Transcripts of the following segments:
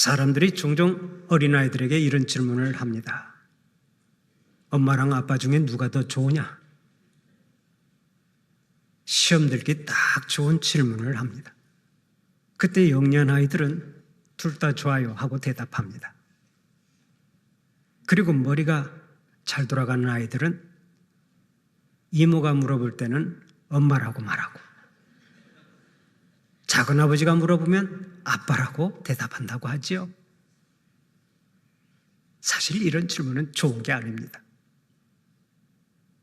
사람들이 종종 어린아이들에게 이런 질문을 합니다. 엄마랑 아빠 중에 누가 더 좋으냐? 시험 들기 딱 좋은 질문을 합니다. 그때 영리한 아이들은 둘 다 좋아요 하고 대답합니다. 그리고 머리가 잘 돌아가는 아이들은 이모가 물어볼 때는 엄마라고 말하고 작은 아버지가 물어보면 아빠라고 대답한다고 하지요. 사실 이런 질문은 좋은 게 아닙니다.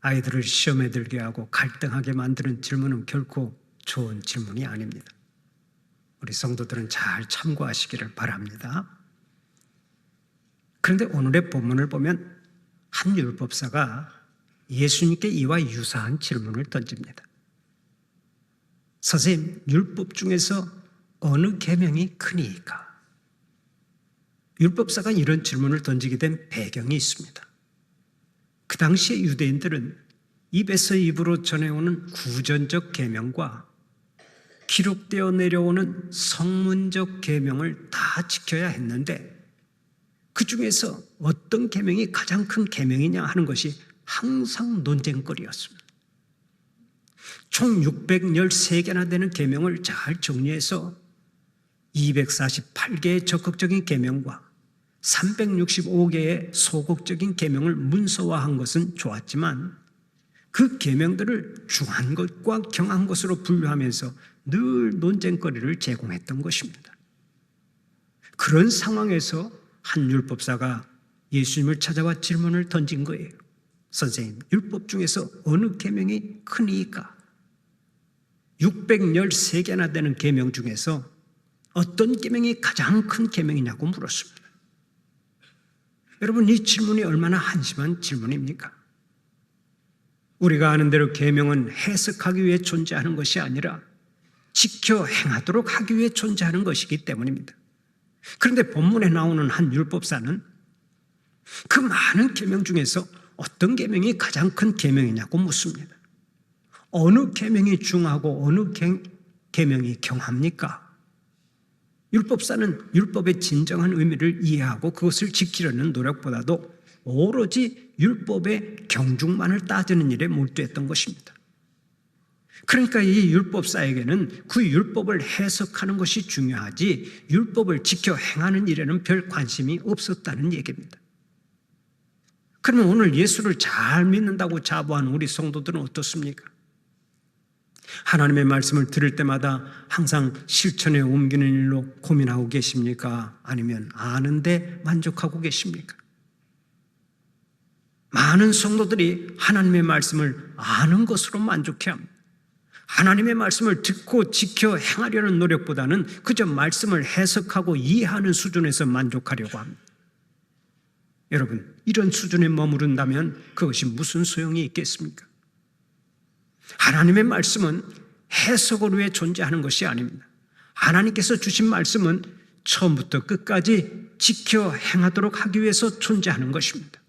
아이들을 시험에 들게 하고 갈등하게 만드는 질문은 결코 좋은 질문이 아닙니다. 우리 성도들은 잘 참고하시기를 바랍니다. 그런데 오늘의 본문을 보면 한 율법사가 예수님께 이와 유사한 질문을 던집니다. 선생님, 율법 중에서 어느 계명이 크니까? 율법사가 이런 질문을 던지게 된 배경이 있습니다. 그 당시에 유대인들은 입에서 입으로 전해오는 구전적 계명과 기록되어 내려오는 성문적 계명을 다 지켜야 했는데 그 중에서 어떤 계명이 가장 큰 계명이냐 하는 것이 항상 논쟁거리였습니다. 총 613개나 되는 계명을 잘 정리해서 248개의 적극적인 계명과 365개의 소극적인 계명을 문서화한 것은 좋았지만 그 계명들을 중한 것과 경한 것으로 분류하면서 늘 논쟁거리를 제공했던 것입니다. 그런 상황에서 한 율법사가 예수님을 찾아와 질문을 던진 거예요. 선생님, 율법 중에서 어느 계명이 크니까? 613개나 되는 계명 중에서 어떤 계명이 가장 큰 계명이냐고 물었습니다. 여러분 이 질문이 얼마나 한심한 질문입니까? 우리가 아는 대로 계명은 해석하기 위해 존재하는 것이 아니라 지켜 행하도록 하기 위해 존재하는 것이기 때문입니다. 그런데 본문에 나오는 한 율법사는 그 많은 계명 중에서 어떤 계명이 가장 큰 계명이냐고 묻습니다. 어느 계명이 중하고 어느 계명이 경합니까? 율법사는 율법의 진정한 의미를 이해하고 그것을 지키려는 노력보다도 오로지 율법의 경중만을 따지는 일에 몰두했던 것입니다. 그러니까 이 율법사에게는 그 율법을 해석하는 것이 중요하지 율법을 지켜 행하는 일에는 별 관심이 없었다는 얘기입니다. 그러면 오늘 예수를 잘 믿는다고 자부하는 우리 성도들은 어떻습니까? 하나님의 말씀을 들을 때마다 항상 실천에 옮기는 일로 고민하고 계십니까? 아니면 아는데 만족하고 계십니까? 많은 성도들이 하나님의 말씀을 아는 것으로 만족해 합니다. 하나님의 말씀을 듣고 지켜 행하려는 노력보다는 그저 말씀을 해석하고 이해하는 수준에서 만족하려고 합니다. 여러분, 이런 수준에 머무른다면 그것이 무슨 소용이 있겠습니까? 하나님의 말씀은 해석을 위해 존재하는 것이 아닙니다. 하나님께서 주신 말씀은 처음부터 끝까지 지켜 행하도록 하기 위해서 존재하는 것입니다.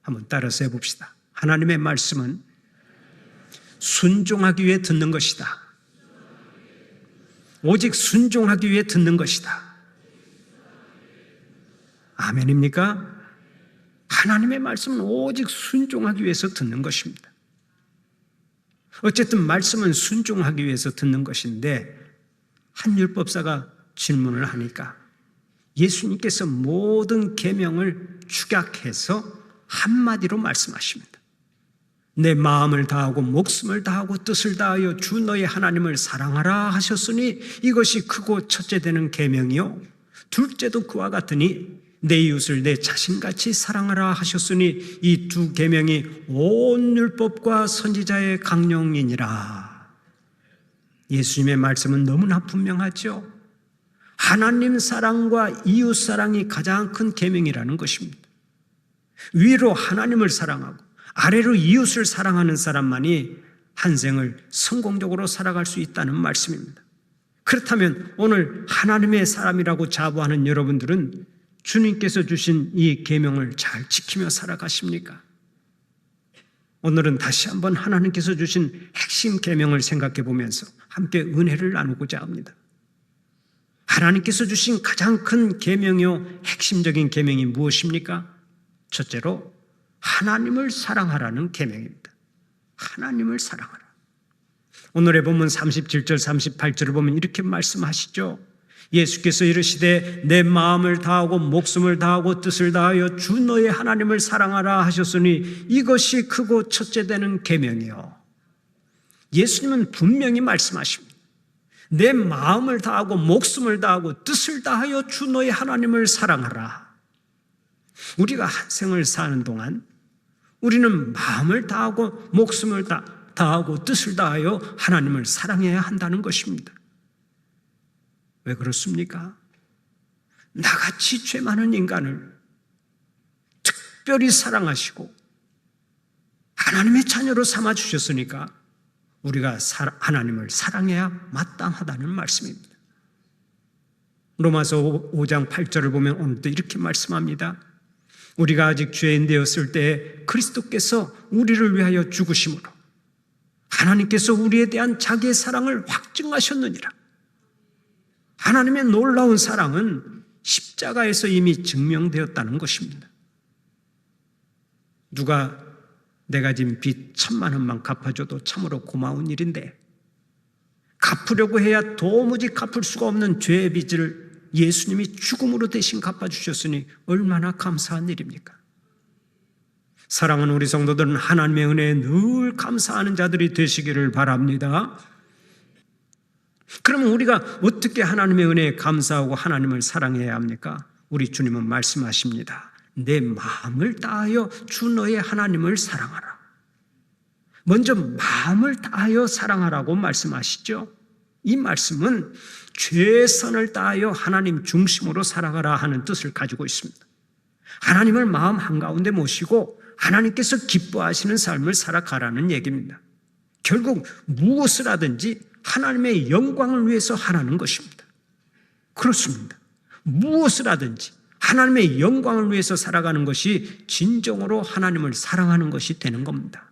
한번 따라서 해봅시다. 하나님의 말씀은 순종하기 위해 듣는 것이다. 오직 순종하기 위해 듣는 것이다. 아멘입니까? 하나님의 말씀은 오직 순종하기 위해서 듣는 것입니다. 어쨌든 말씀은 순종하기 위해서 듣는 것인데 한 율법사가 질문을 하니까 예수님께서 모든 계명을 축약해서 한마디로 말씀하십니다. 내 마음을 다하고 목숨을 다하고 뜻을 다하여 주 너의 하나님을 사랑하라 하셨으니 이것이 크고 첫째 되는 계명이요 둘째도 그와 같으니 내 이웃을 내 자신같이 사랑하라 하셨으니 이 두 계명이 온 율법과 선지자의 강령이니라. 예수님의 말씀은 너무나 분명하죠. 하나님 사랑과 이웃 사랑이 가장 큰 계명이라는 것입니다. 위로 하나님을 사랑하고 아래로 이웃을 사랑하는 사람만이 한 생을 성공적으로 살아갈 수 있다는 말씀입니다. 그렇다면 오늘 하나님의 사람이라고 자부하는 여러분들은 주님께서 주신 이 계명을 잘 지키며 살아가십니까? 오늘은 다시 한번 하나님께서 주신 핵심 계명을 생각해 보면서 함께 은혜를 나누고자 합니다. 하나님께서 주신 가장 큰 계명이요 핵심적인 계명이 무엇입니까? 첫째로 하나님을 사랑하라는 계명입니다. 하나님을 사랑하라. 오늘의 본문 37절 38절을 보면 이렇게 말씀하시죠. 예수께서 이르시되 내 마음을 다하고 목숨을 다하고 뜻을 다하여 주 너의 하나님을 사랑하라 하셨으니 이것이 크고 첫째 되는 계명이요. 예수님은 분명히 말씀하십니다. 내 마음을 다하고 목숨을 다하고 뜻을 다하여 주 너의 하나님을 사랑하라. 우리가 한 생을 사는 동안 우리는 마음을 다하고 목숨을 다, 다하고 뜻을 다하여 하나님을 사랑해야 한다는 것입니다. 왜 그렇습니까? 나같이 죄 많은 인간을 특별히 사랑하시고 하나님의 자녀로 삼아 주셨으니까 우리가 하나님을 사랑해야 마땅하다는 말씀입니다. 로마서 5장 8절을 보면 오늘도 이렇게 말씀합니다. 우리가 아직 죄인 되었을 때 그리스도께서 우리를 위하여 죽으심으로 하나님께서 우리에 대한 자기의 사랑을 확증하셨느니라. 하나님의 놀라운 사랑은 십자가에서 이미 증명되었다는 것입니다. 누가 내가 지금 빚 천만 원만 갚아줘도 참으로 고마운 일인데 갚으려고 해야 도무지 갚을 수가 없는 죄의 빚을 예수님이 죽음으로 대신 갚아주셨으니 얼마나 감사한 일입니까? 사랑하는 우리 성도들은 하나님의 은혜에 늘 감사하는 자들이 되시기를 바랍니다. 그러면 우리가 어떻게 하나님의 은혜에 감사하고 하나님을 사랑해야 합니까? 우리 주님은 말씀하십니다. 내 마음을 다하여 주 너의 하나님을 사랑하라. 먼저 마음을 다하여 사랑하라고 말씀하시죠. 이 말씀은 최선을 다하여 하나님 중심으로 살아가라 하는 뜻을 가지고 있습니다. 하나님을 마음 한가운데 모시고 하나님께서 기뻐하시는 삶을 살아가라는 얘기입니다. 결국 무엇을 하든지 하나님의 영광을 위해서 하라는 것입니다. 그렇습니다. 무엇을 하든지 하나님의 영광을 위해서 살아가는 것이 진정으로 하나님을 사랑하는 것이 되는 겁니다.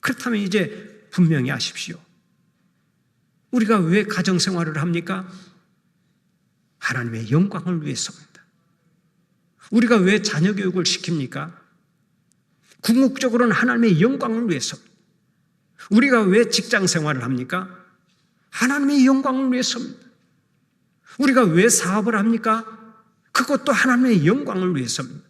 그렇다면 이제 분명히 아십시오. 우리가 왜 가정 생활을 합니까? 하나님의 영광을 위해서입니다. 우리가 왜 자녀 교육을 시킵니까? 궁극적으로는 하나님의 영광을 위해서입니다. 우리가 왜 직장 생활을 합니까? 하나님의 영광을 위해서입니다. 우리가 왜 사업을 합니까? 그것도 하나님의 영광을 위해서입니다.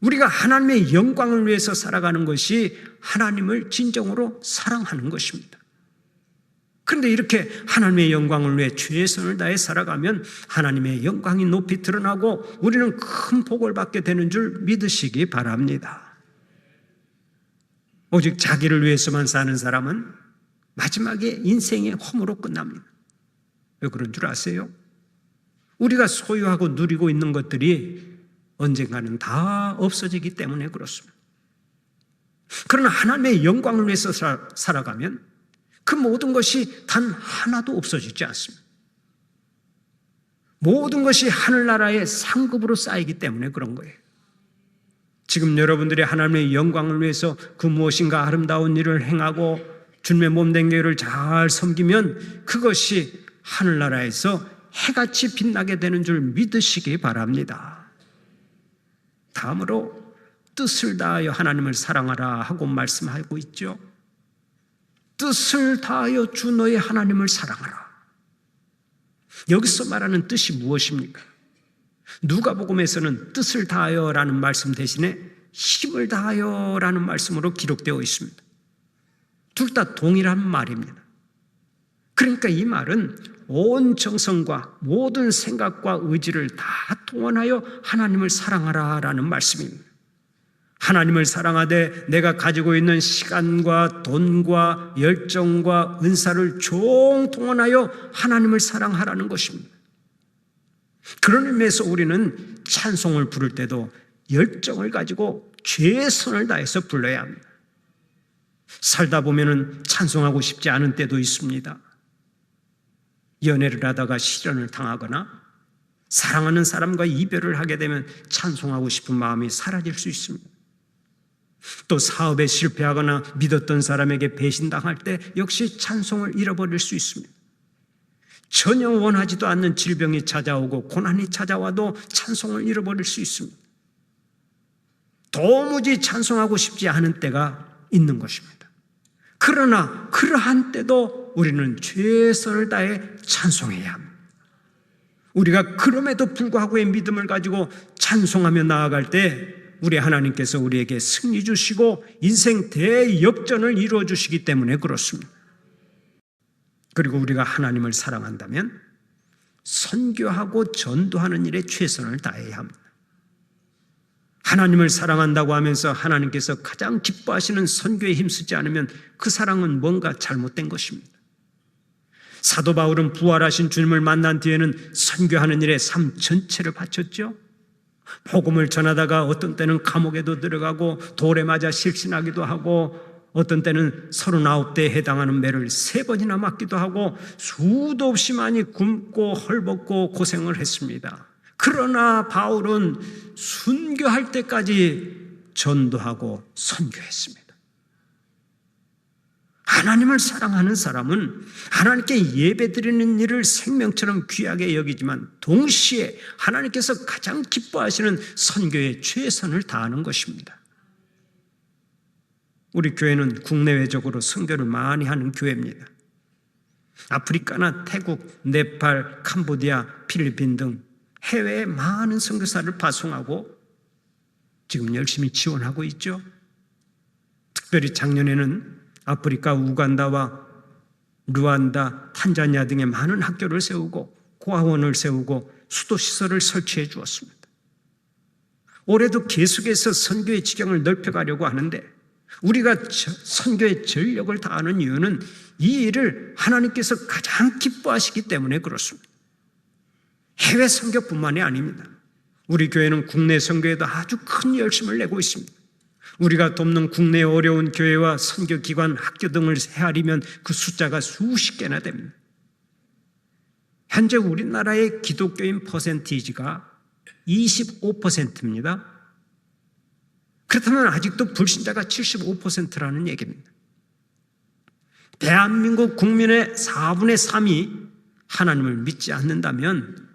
우리가 하나님의 영광을 위해서 살아가는 것이 하나님을 진정으로 사랑하는 것입니다. 그런데 이렇게 하나님의 영광을 위해 최선을 다해 살아가면 하나님의 영광이 높이 드러나고 우리는 큰 복을 받게 되는 줄 믿으시기 바랍니다. 오직 자기를 위해서만 사는 사람은 마지막에 인생의 험으로 끝납니다. 왜 그런 줄 아세요? 우리가 소유하고 누리고 있는 것들이 언젠가는 다 없어지기 때문에 그렇습니다. 그러나 하나님의 영광을 위해서 살아가면 그 모든 것이 단 하나도 없어지지 않습니다. 모든 것이 하늘나라의 상급으로 쌓이기 때문에 그런 거예요. 지금 여러분들이 하나님의 영광을 위해서 그 무엇인가 아름다운 일을 행하고 주님의 몸된 교회를 잘 섬기면 그것이 하늘나라에서 해같이 빛나게 되는 줄 믿으시기 바랍니다. 다음으로 뜻을 다하여 하나님을 사랑하라 하고 말씀하고 있죠. 뜻을 다하여 주 너의 하나님을 사랑하라. 여기서 말하는 뜻이 무엇입니까? 누가복음에서는 뜻을 다하여라는 말씀 대신에 힘을 다하여라는 말씀으로 기록되어 있습니다. 둘 다 동일한 말입니다. 그러니까 이 말은 온 정성과 모든 생각과 의지를 다 동원하여 하나님을 사랑하라 라는 말씀입니다. 하나님을 사랑하되 내가 가지고 있는 시간과 돈과 열정과 은사를 총동원하여 하나님을 사랑하라는 것입니다. 그런 의미에서 우리는 찬송을 부를 때도 열정을 가지고 최선을 다해서 불러야 합니다. 살다 보면은 찬송하고 싶지 않은 때도 있습니다. 연애를 하다가 실현을 당하거나 사랑하는 사람과 이별을 하게 되면 찬송하고 싶은 마음이 사라질 수 있습니다. 또 사업에 실패하거나 믿었던 사람에게 배신당할 때 역시 찬송을 잃어버릴 수 있습니다. 전혀 원하지도 않는 질병이 찾아오고 고난이 찾아와도 찬송을 잃어버릴 수 있습니다. 도무지 찬송하고 싶지 않은 때가 있는 것입니다. 그러나 그러한 때도 우리는 최선을 다해 찬송해야 합니다. 우리가 그럼에도 불구하고의 믿음을 가지고 찬송하며 나아갈 때 우리 하나님께서 우리에게 승리 주시고 인생 대역전을 이루어 주시기 때문에 그렇습니다. 그리고 우리가 하나님을 사랑한다면 선교하고 전도하는 일에 최선을 다해야 합니다. 하나님을 사랑한다고 하면서 하나님께서 가장 기뻐하시는 선교에 힘쓰지 않으면 그 사랑은 뭔가 잘못된 것입니다. 사도 바울은 부활하신 주님을 만난 뒤에는 선교하는 일에 삶 전체를 바쳤죠. 복음을 전하다가 어떤 때는 감옥에도 들어가고 돌에 맞아 실신하기도 하고 어떤 때는 39대에 해당하는 매를 세 번이나 맞기도 하고 수도 없이 많이 굶고 헐벗고 고생을 했습니다. 그러나 바울은 순교할 때까지 전도하고 선교했습니다. 하나님을 사랑하는 사람은 하나님께 예배 드리는 일을 생명처럼 귀하게 여기지만 동시에 하나님께서 가장 기뻐하시는 선교에 최선을 다하는 것입니다. 우리 교회는 국내외적으로 선교를 많이 하는 교회입니다. 아프리카나 태국, 네팔, 캄보디아, 필리핀 등 해외에 많은 선교사를 파송하고 지금 열심히 지원하고 있죠. 특별히 작년에는 아프리카 우간다와 루안다, 탄자니아 등의 많은 학교를 세우고 고아원을 세우고 수도 시설을 설치해 주었습니다. 올해도 계속해서 선교의 지경을 넓혀가려고 하는데 우리가 선교의 전력을 다하는 이유는 이 일을 하나님께서 가장 기뻐하시기 때문에 그렇습니다. 해외 선교뿐만이 아닙니다. 우리 교회는 국내 선교에도 아주 큰 열심을 내고 있습니다. 우리가 돕는 국내 어려운 교회와 선교기관, 학교 등을 헤아리면 그 숫자가 수십 개나 됩니다. 현재 우리나라의 기독교인 퍼센티지가 25%입니다. 그렇다면 아직도 불신자가 75%라는 얘기입니다. 대한민국 국민의 4분의 3이 하나님을 믿지 않는다면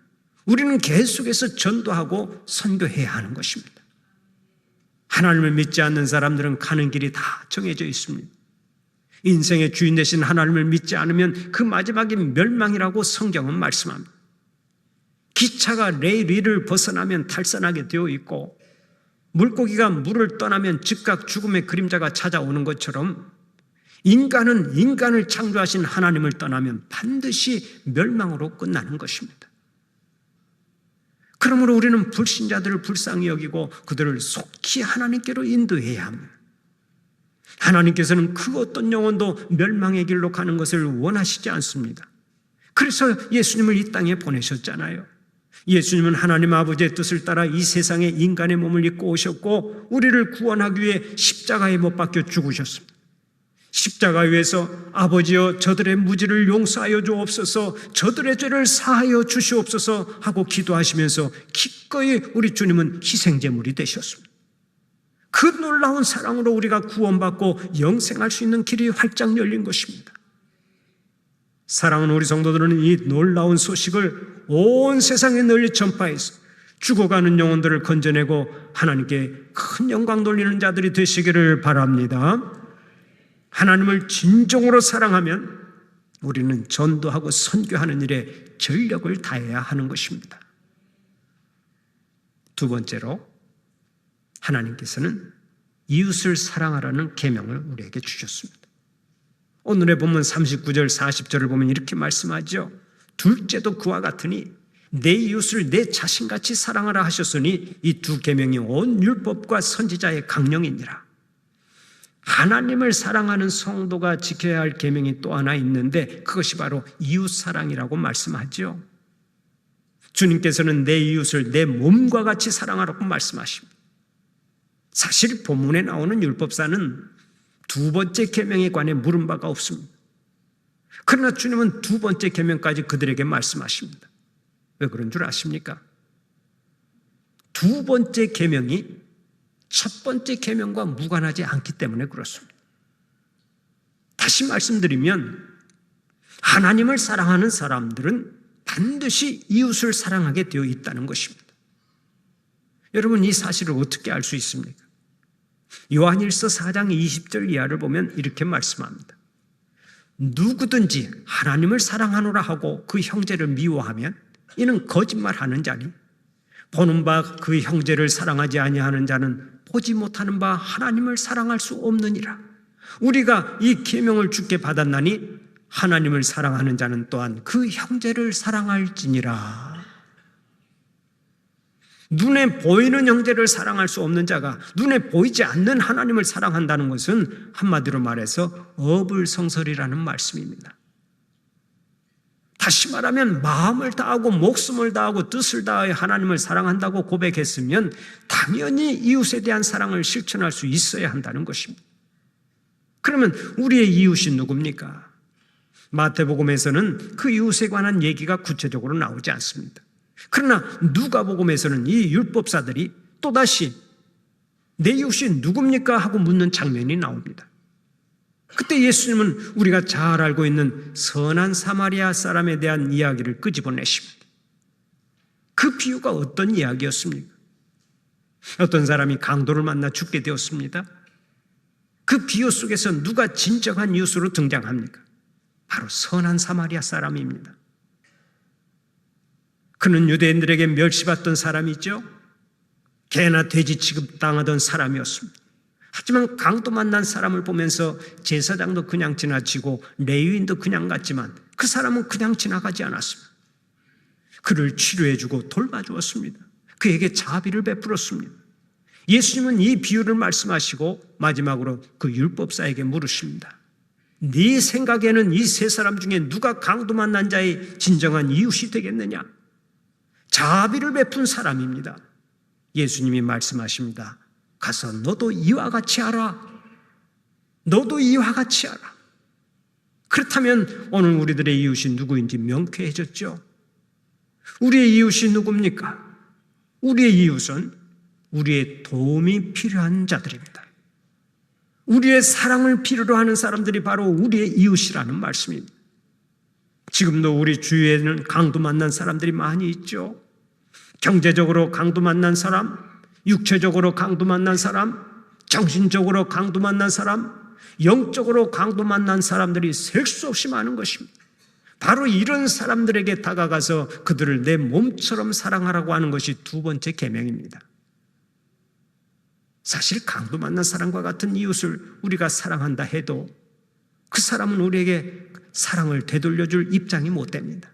우리는 계속해서 전도하고 선교해야 하는 것입니다. 하나님을 믿지 않는 사람들은 가는 길이 다 정해져 있습니다. 인생의 주인 되신 하나님을 믿지 않으면 그 마지막이 멸망이라고 성경은 말씀합니다. 기차가 레일 위를 벗어나면 탈선하게 되어 있고 물고기가 물을 떠나면 즉각 죽음의 그림자가 찾아오는 것처럼 인간은 인간을 창조하신 하나님을 떠나면 반드시 멸망으로 끝나는 것입니다. 그러므로 우리는 불신자들을 불쌍히 여기고 그들을 속히 하나님께로 인도해야 합니다. 하나님께서는 그 어떤 영혼도 멸망의 길로 가는 것을 원하시지 않습니다. 그래서 예수님을 이 땅에 보내셨잖아요. 예수님은 하나님 아버지의 뜻을 따라 이 세상에 인간의 몸을 입고 오셨고 우리를 구원하기 위해 십자가에 못 박혀 죽으셨습니다. 십자가 위에서 아버지여 저들의 무지를 용서하여 주옵소서 저들의 죄를 사하여 주시옵소서 하고 기도하시면서 기꺼이 우리 주님은 희생제물이 되셨습니다. 그 놀라운 사랑으로 우리가 구원받고 영생할 수 있는 길이 활짝 열린 것입니다. 사랑하는 우리 성도들은 이 놀라운 소식을 온 세상에 널리 전파해서 죽어가는 영혼들을 건져내고 하나님께 큰 영광 돌리는 자들이 되시기를 바랍니다. 하나님을 진정으로 사랑하면 우리는 전도하고 선교하는 일에 전력을 다해야 하는 것입니다. 두 번째로 하나님께서는 이웃을 사랑하라는 계명을 우리에게 주셨습니다. 오늘의 본문 39절 40절을 보면 이렇게 말씀하죠. 둘째도 그와 같으니 내 이웃을 내 자신같이 사랑하라 하셨으니 이 두 계명이 온 율법과 선지자의 강령이니라. 하나님을 사랑하는 성도가 지켜야 할 계명이 또 하나 있는데 그것이 바로 이웃 사랑이라고 말씀하죠. 주님께서는 내 이웃을 내 몸과 같이 사랑하라고 말씀하십니다. 사실 본문에 나오는 율법사는 두 번째 계명에 관해 물은 바가 없습니다. 그러나 주님은 두 번째 계명까지 그들에게 말씀하십니다. 왜 그런 줄 아십니까? 두 번째 계명이 첫 번째 계명과 무관하지 않기 때문에 그렇습니다. 다시 말씀드리면 하나님을 사랑하는 사람들은 반드시 이웃을 사랑하게 되어 있다는 것입니다. 여러분 이 사실을 어떻게 알 수 있습니까? 요한일서 4장 20절 이하를 보면 이렇게 말씀합니다. 누구든지 하나님을 사랑하노라 하고 그 형제를 미워하면 이는 거짓말하는 자니 보는 바 그 형제를 사랑하지 아니하는 자는 보지 못하는 바 하나님을 사랑할 수 없느니라. 우리가 이 계명을 주께 받았나니 하나님을 사랑하는 자는 또한 그 형제를 사랑할지니라. 눈에 보이는 형제를 사랑할 수 없는 자가 눈에 보이지 않는 하나님을 사랑한다는 것은 한마디로 말해서 어불성설이라는 말씀입니다. 다시 말하면 마음을 다하고 목숨을 다하고 뜻을 다하여 하나님을 사랑한다고 고백했으면 당연히 이웃에 대한 사랑을 실천할 수 있어야 한다는 것입니다. 그러면 우리의 이웃이 누굽니까? 마태복음에서는 그 이웃에 관한 얘기가 구체적으로 나오지 않습니다. 그러나 누가복음에서는 이 율법사들이 또다시 내 이웃이 누굽니까 하고 묻는 장면이 나옵니다. 그때 예수님은 우리가 잘 알고 있는 선한 사마리아 사람에 대한 이야기를 끄집어내십니다. 그 비유가 어떤 이야기였습니까? 어떤 사람이 강도를 만나 죽게 되었습니다. 그 비유 속에서 누가 진정한 이웃으로 등장합니까? 바로 선한 사마리아 사람입니다. 그는 유대인들에게 멸시받던 사람이죠. 개나 돼지 취급당하던 사람이었습니다. 하지만 강도 만난 사람을 보면서 제사장도 그냥 지나치고 레위인도 그냥 갔지만 그 사람은 그냥 지나가지 않았습니다. 그를 치료해주고 돌봐주었습니다. 그에게 자비를 베풀었습니다. 예수님은 이 비유를 말씀하시고 마지막으로 그 율법사에게 물으십니다. 네 생각에는 이 세 사람 중에 누가 강도 만난 자의 진정한 이웃이 되겠느냐? 자비를 베푼 사람입니다. 예수님이 말씀하십니다. 가서 너도 이와 같이 하라. 너도 이와 같이 하라. 그렇다면 오늘 우리들의 이웃이 누구인지 명쾌해졌죠. 우리의 이웃이 누굽니까? 우리의 이웃은 우리의 도움이 필요한 자들입니다. 우리의 사랑을 필요로 하는 사람들이 바로 우리의 이웃이라는 말씀입니다. 지금도 우리 주위에는 강도 만난 사람들이 많이 있죠. 경제적으로 강도 만난 사람, 육체적으로 강도 만난 사람, 정신적으로 강도 만난 사람, 영적으로 강도 만난 사람들이 셀 수 없이 많은 것입니다. 바로 이런 사람들에게 다가가서 그들을 내 몸처럼 사랑하라고 하는 것이 두 번째 계명입니다. 사실 강도 만난 사람과 같은 이웃을 우리가 사랑한다 해도 그 사람은 우리에게 사랑을 되돌려줄 입장이 못 됩니다.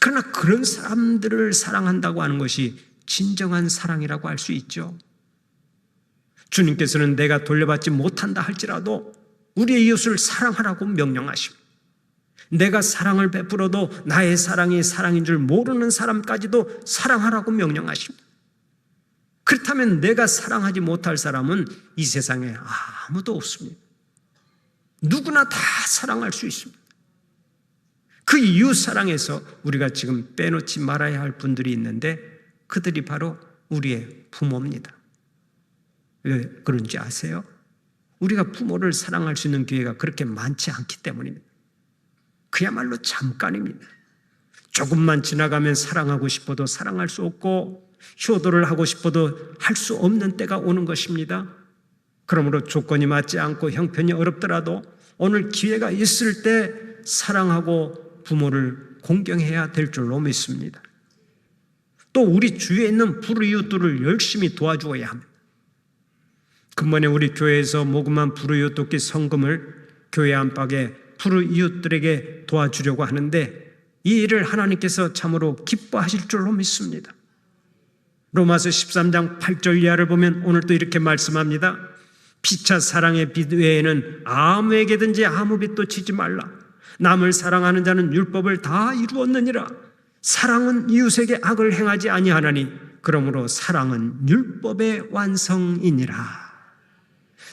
그러나 그런 사람들을 사랑한다고 하는 것이 진정한 사랑이라고 할 수 있죠. 주님께서는 내가 돌려받지 못한다 할지라도 우리의 이웃을 사랑하라고 명령하십니다. 내가 사랑을 베풀어도 나의 사랑이 사랑인 줄 모르는 사람까지도 사랑하라고 명령하십니다. 그렇다면 내가 사랑하지 못할 사람은 이 세상에 아무도 없습니다. 누구나 다 사랑할 수 있습니다. 그 이웃 사랑에서 우리가 지금 빼놓지 말아야 할 분들이 있는데 그들이 바로 우리의 부모입니다. 왜 그런지 아세요? 우리가 부모를 사랑할 수 있는 기회가 그렇게 많지 않기 때문입니다. 그야말로 잠깐입니다. 조금만 지나가면 사랑하고 싶어도 사랑할 수 없고 효도를 하고 싶어도 할 수 없는 때가 오는 것입니다. 그러므로 조건이 맞지 않고 형편이 어렵더라도 오늘 기회가 있을 때 사랑하고 부모를 공경해야 될 줄로 믿습니다. 또 우리 주위에 있는 불이웃들을 열심히 도와주어야 합니다. 근본에 우리 교회에서 모금한 불이웃 돕기 성금을 교회 안팎에 불이웃들에게 도와주려고 하는데 이 일을 하나님께서 참으로 기뻐하실 줄로 믿습니다. 로마서 13장 8절 이하를 보면 오늘도 이렇게 말씀합니다. 피차 사랑의 빚 외에는 아무에게든지 아무 빚도 지지 말라. 남을 사랑하는 자는 율법을 다 이루었느니라. 사랑은 이웃에게 악을 행하지 아니하나니 그러므로 사랑은 율법의 완성이니라.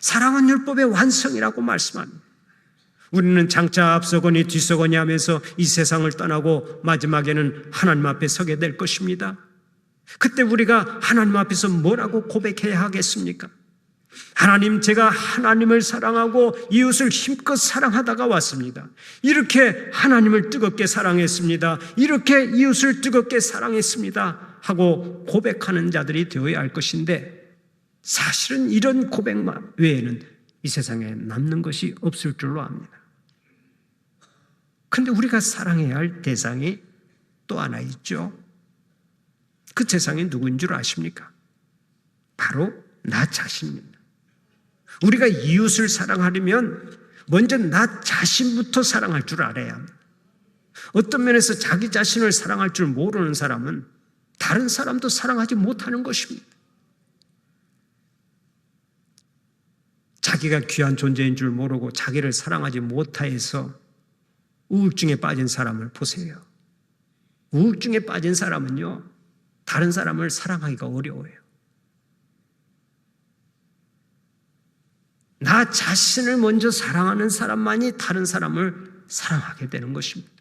사랑은 율법의 완성이라고 말씀합니다. 우리는 장차 앞서거니 뒤서거니 하면서 이 세상을 떠나고 마지막에는 하나님 앞에 서게 될 것입니다. 그때 우리가 하나님 앞에서 뭐라고 고백해야 하겠습니까? 하나님, 제가 하나님을 사랑하고 이웃을 힘껏 사랑하다가 왔습니다. 이렇게 하나님을 뜨겁게 사랑했습니다. 이렇게 이웃을 뜨겁게 사랑했습니다. 하고 고백하는 자들이 되어야 할 것인데 사실은 이런 고백만 외에는 이 세상에 남는 것이 없을 줄로 압니다. 근데 우리가 사랑해야 할 대상이 또 하나 있죠. 그 대상이 누구인 줄 아십니까? 바로 나 자신입니다. 우리가 이웃을 사랑하려면 먼저 나 자신부터 사랑할 줄 알아야 합니다. 어떤 면에서 자기 자신을 사랑할 줄 모르는 사람은 다른 사람도 사랑하지 못하는 것입니다. 자기가 귀한 존재인 줄 모르고 자기를 사랑하지 못하여서 우울증에 빠진 사람을 보세요. 우울증에 빠진 사람은요, 다른 사람을 사랑하기가 어려워요. 나 자신을 먼저 사랑하는 사람만이 다른 사람을 사랑하게 되는 것입니다.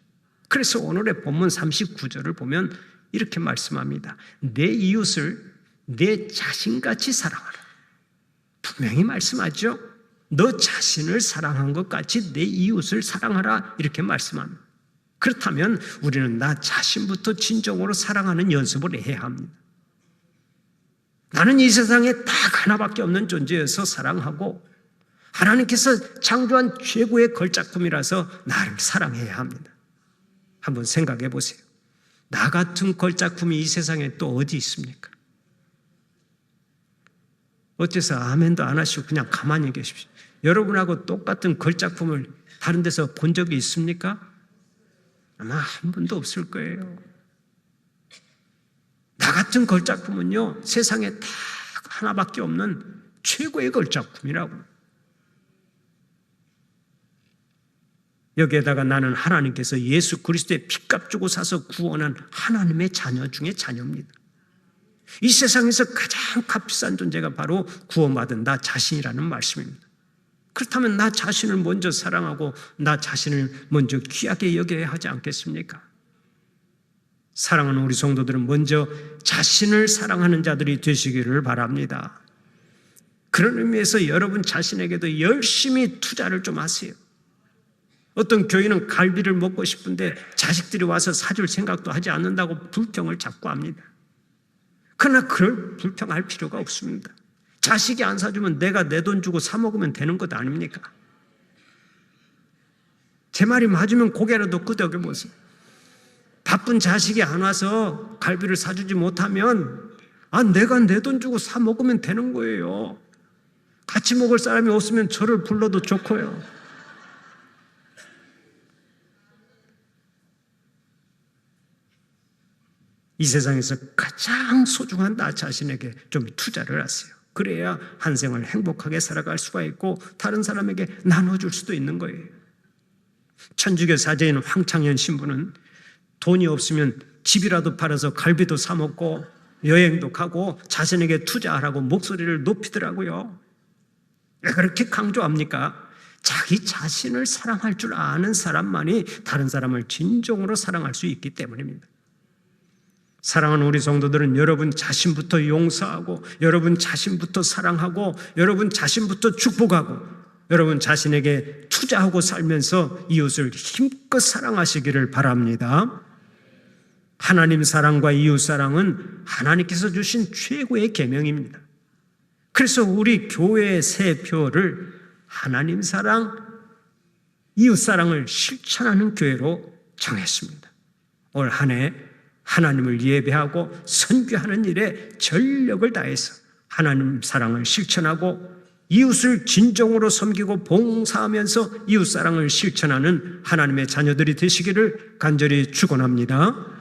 그래서 오늘의 본문 39절을 보면 이렇게 말씀합니다. 내 이웃을 내 자신같이 사랑하라. 분명히 말씀하죠. 너 자신을 사랑한 것 같이 내 이웃을 사랑하라. 이렇게 말씀합니다. 그렇다면 우리는 나 자신부터 진정으로 사랑하는 연습을 해야 합니다. 나는 이 세상에 딱 하나밖에 없는 존재여서 사랑하고 하나님께서 창조한 최고의 걸작품이라서 나를 사랑해야 합니다. 한번 생각해 보세요. 나 같은 걸작품이 이 세상에 또 어디 있습니까? 어째서 아멘도 안 하시고 그냥 가만히 계십시오. 여러분하고 똑같은 걸작품을 다른 데서 본 적이 있습니까? 아마 한 번도 없을 거예요. 나 같은 걸작품은요, 세상에 딱 하나밖에 없는 최고의 걸작품이라고. 여기에다가 나는 하나님께서 예수 그리스도의 피값 주고 사서 구원한 하나님의 자녀 중에 자녀입니다. 이 세상에서 가장 값비싼 존재가 바로 구원받은 나 자신이라는 말씀입니다. 그렇다면 나 자신을 먼저 사랑하고 나 자신을 먼저 귀하게 여겨야 하지 않겠습니까? 사랑하는 우리 성도들은 먼저 자신을 사랑하는 자들이 되시기를 바랍니다. 그런 의미에서 여러분 자신에게도 열심히 투자를 좀 하세요. 어떤 교인은 갈비를 먹고 싶은데 자식들이 와서 사줄 생각도 하지 않는다고 불평을 자꾸 합니다. 그러나 그럴 불평할 필요가 없습니다. 자식이 안 사주면 내가 내 돈 주고 사 먹으면 되는 것 아닙니까? 제 말이 맞으면 고개라도 끄덕여 보세요. 바쁜 자식이 안 와서 갈비를 사주지 못하면 아 내가 내 돈 주고 사 먹으면 되는 거예요. 같이 먹을 사람이 없으면 저를 불러도 좋고요. 이 세상에서 가장 소중한 나 자신에게 좀 투자를 하세요. 그래야 한 생을 행복하게 살아갈 수가 있고 다른 사람에게 나눠줄 수도 있는 거예요. 천주교 사제인 황창현 신부는 돈이 없으면 집이라도 팔아서 갈비도 사 먹고 여행도 가고 자신에게 투자하라고 목소리를 높이더라고요. 왜 그렇게 강조합니까? 자기 자신을 사랑할 줄 아는 사람만이 다른 사람을 진정으로 사랑할 수 있기 때문입니다. 사랑하는 우리 성도들은 여러분 자신부터 용서하고 여러분 자신부터 사랑하고 여러분 자신부터 축복하고 여러분 자신에게 투자하고 살면서 이웃을 힘껏 사랑하시기를 바랍니다. 하나님 사랑과 이웃 사랑은 하나님께서 주신 최고의 계명입니다. 그래서 우리 교회의 새 표를 하나님 사랑, 이웃 사랑을 실천하는 교회로 정했습니다. 올 한해 하나님을 예배하고 선교하는 일에 전력을 다해서 하나님 사랑을 실천하고 이웃을 진정으로 섬기고 봉사하면서 이웃 사랑을 실천하는 하나님의 자녀들이 되시기를 간절히 축원합니다.